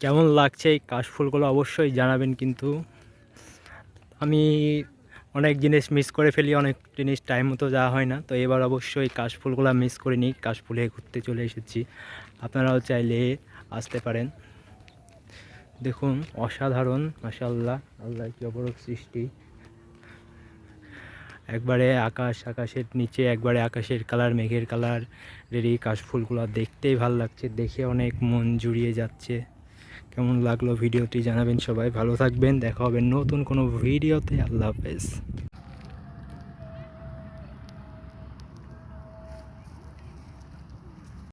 কেমন লাগছে এই কাশফুলগুলো অবশ্যই জানাবেন কিন্তু আমি অনেক জিনিস মিস করে ফেলি, অনেক জিনিস টাইম মতো যাওয়া হয় না। তো এবার অবশ্যই কাশফুলগুলো মিস করে করিনি কাশফুলে ঘুরতে চলে এসেছি। আপনারাও চাইলে আসতে পারেন। দেখুন, অসাধারণ মাসাল্লাহ আল্লাহ কি অপরূপ সৃষ্টি। একবারে আকাশ, আকাশের নিচে, একবারে আকাশের কালার মেঘের কালার রেডি কাশফুলগুলো দেখতেই ভালো লাগছে, দেখে অনেক মন জুড়িয়ে যাচ্ছে। কেমন লাগল ভিডিওটি জানাবেন সবাই। ভালো থাকবেন দেখা হবে নতুন কোনো ভিডিওতে। আল্লাহ হাফেজ।